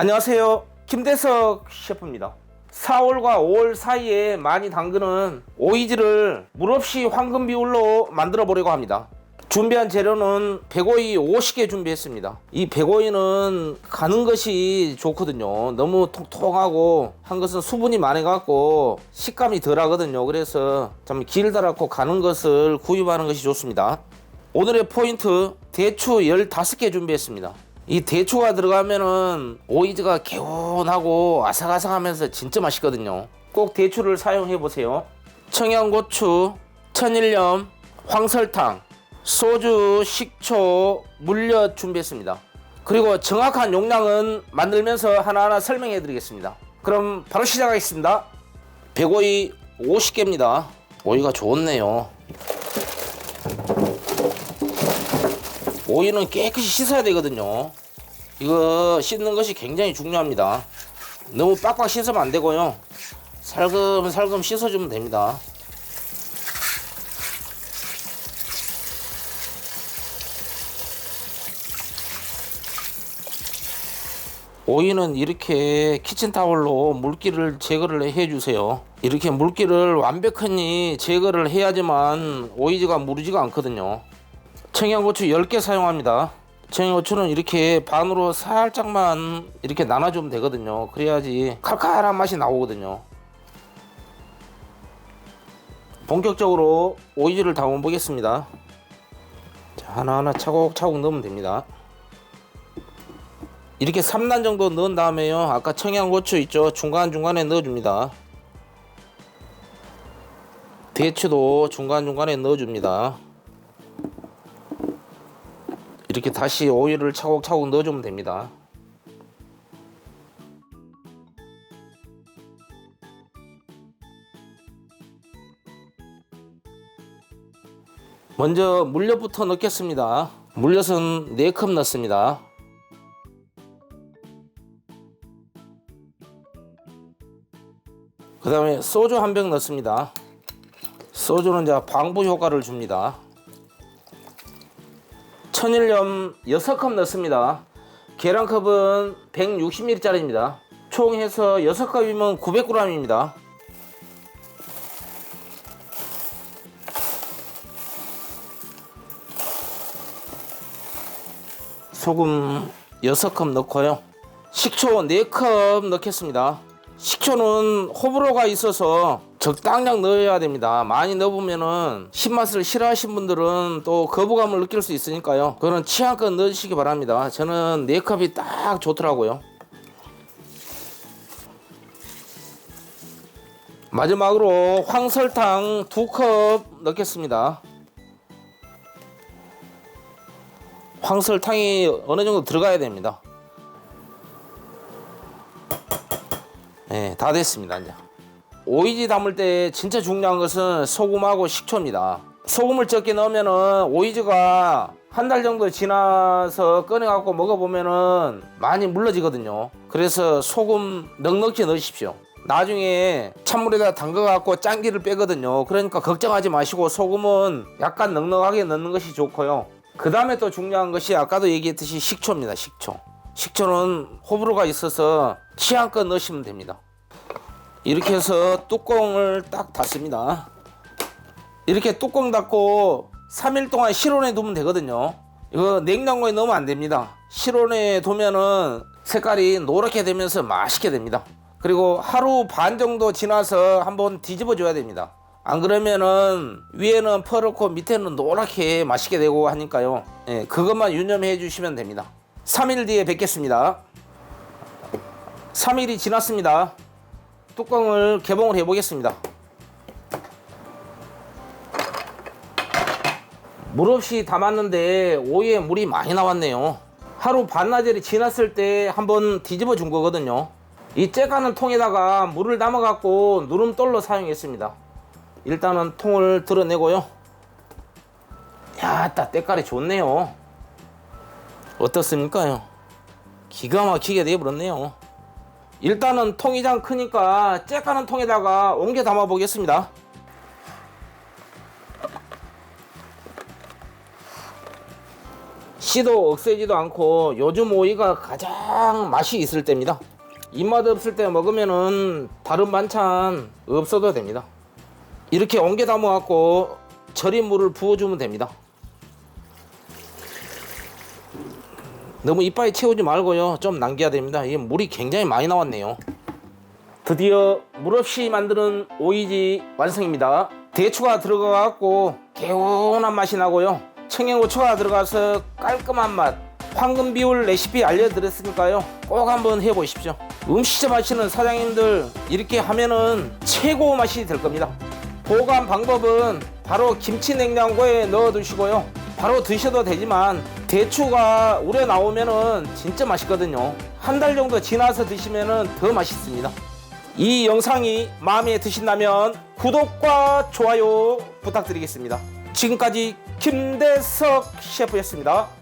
안녕하세요. 김대석 셰프입니다. 4월과 5월 사이에 많이 담그는 오이지를 물 없이 황금 비율로 만들어 보려고 합니다. 준비한 재료는 100오이 50개 준비했습니다. 이 100오이는 가는 것이 좋거든요. 너무 통통하고 한 것은 수분이 많아갖고 식감이 덜 하거든요. 그래서 좀 길다랗고 가는 것을 구입하는 것이 좋습니다. 오늘의 포인트 대추 15개 준비했습니다. 이 대추가 들어가면은 오이즈가 개운하고 아삭아삭하면서 진짜 맛있거든요. 꼭 대추를 사용해 보세요. 청양고추, 천일염, 황설탕, 소주, 식초, 물엿 준비했습니다. 그리고 정확한 용량은 만들면서 하나하나 설명해 드리겠습니다. 그럼 바로 시작하겠습니다. 100오이 50개입니다. 오이가 좋네요. 오이는 깨끗이 씻어야 되거든요. 이거 씻는 것이 굉장히 중요합니다. 너무 빡빡 씻으면 안 되고요. 살금살금 씻어주면 됩니다. 오이는 이렇게 키친타월로 물기를 제거를 해주세요. 이렇게 물기를 완벽히 제거를 해야지만 오이즈가 무르지가 않거든요. 청양고추 10개 사용합니다. 청양고추는 이렇게 반으로 살짝만 이렇게 나눠주면 되거든요. 그래야지 칼칼한 맛이 나오거든요. 본격적으로 오이지를 담아 보겠습니다. 자, 하나하나 차곡차곡 넣으면 됩니다. 이렇게 3단 정도 넣은 다음에요. 아까 청양고추 있죠? 중간중간에 넣어줍니다. 대추도 중간중간에 넣어줍니다. 이렇게 다시 오일을 차곡차곡 넣어주면 됩니다. 먼저 물엿부터 넣겠습니다. 물엿은 4컵 넣습니다. 그 다음에 소주 한 병 넣습니다. 소주는 이제 방부 효과를 줍니다. 천일염 6컵 넣습니다. 계란컵은 160ml짜리입니다. 총 해서 6컵이면 900g입니다. 소금 6컵 넣고요. 식초 4컵 넣겠습니다. 식초는 호불호가 있어서 적당량 넣어야 됩니다. 많이 넣으면은 신맛을 싫어하시는 분들은 또 거부감을 느낄 수 있으니까요. 그거는 취향껏 넣으시기 바랍니다. 저는 4컵이 딱 좋더라고요. 마지막으로 황설탕 2컵 넣겠습니다. 황설탕이 어느 정도 들어가야 됩니다. 네, 다 됐습니다. 이제. 오이지 담을 때 진짜 중요한 것은 소금하고 식초입니다. 소금을 적게 넣으면은 오이즈가 한 달 정도 지나서 꺼내갖고 먹어보면은 많이 물러지거든요. 그래서 소금 넉넉히 넣으십시오. 나중에 찬물에다 담가갖고 짠기를 빼거든요. 그러니까 걱정하지 마시고 소금은 약간 넉넉하게 넣는 것이 좋고요. 그 다음에 또 중요한 것이 아까도 얘기했듯이 식초입니다. 식초. 식초는 호불호가 있어서 취향껏 넣으시면 됩니다. 이렇게 해서 뚜껑을 딱 닫습니다. 이렇게 뚜껑 닫고 3일 동안 실온에 두면 되거든요. 이거 냉장고에 넣으면 안 됩니다. 실온에 두면은 색깔이 노랗게 되면서 맛있게 됩니다. 그리고 하루 반 정도 지나서 한번 뒤집어 줘야 됩니다. 안 그러면은 위에는 퍼렇고 밑에는 노랗게 맛있게 되고 하니까요. 예, 그것만 유념해 주시면 됩니다. 3일 뒤에 뵙겠습니다. 3일이 지났습니다. 뚜껑을 개봉을 해 보겠습니다. 물 없이 담았는데 오이에 물이 많이 나왔네요. 하루 반나절이 지났을 때 한번 뒤집어 준 거거든요. 이 째가는 통에다가 물을 담아 갖고 누름돌로 사용했습니다. 일단은 통을 드러내고요. 야, 따 때깔이 좋네요. 어떻습니까요? 기가 막히게 돼버렸네요. 일단은 통이장 크니까 째가는 통에다가 옮겨 담아 보겠습니다. 씨도 억세지도 않고 요즘 오이가 가장 맛이 있을 때입니다. 입맛 없을 때 먹으면은 다른 반찬 없어도 됩니다. 이렇게 옮겨 담아 갖고 절인 물을 부어주면 됩니다. 너무 이빨에 채우지 말고요. 좀 남겨야 됩니다. 이게 물이 굉장히 많이 나왔네요. 드디어 물 없이 만드는 오이지 완성입니다. 대추가 들어가갖고 개운한 맛이 나고요. 청양고추가 들어가서 깔끔한 맛. 황금 비율 레시피 알려드렸으니까요. 꼭 한번 해보십시오. 음식점 하시는 사장님들 이렇게 하면은 최고 맛이 될 겁니다. 보관 방법은 바로 김치 냉장고에 넣어 두시고요. 바로 드셔도 되지만 대추가 우려 나오면은 진짜 맛있거든요. 한 달 정도 지나서 드시면은 더 맛있습니다. 이 영상이 마음에 드신다면 구독과 좋아요 부탁드리겠습니다. 지금까지 김대석 셰프였습니다.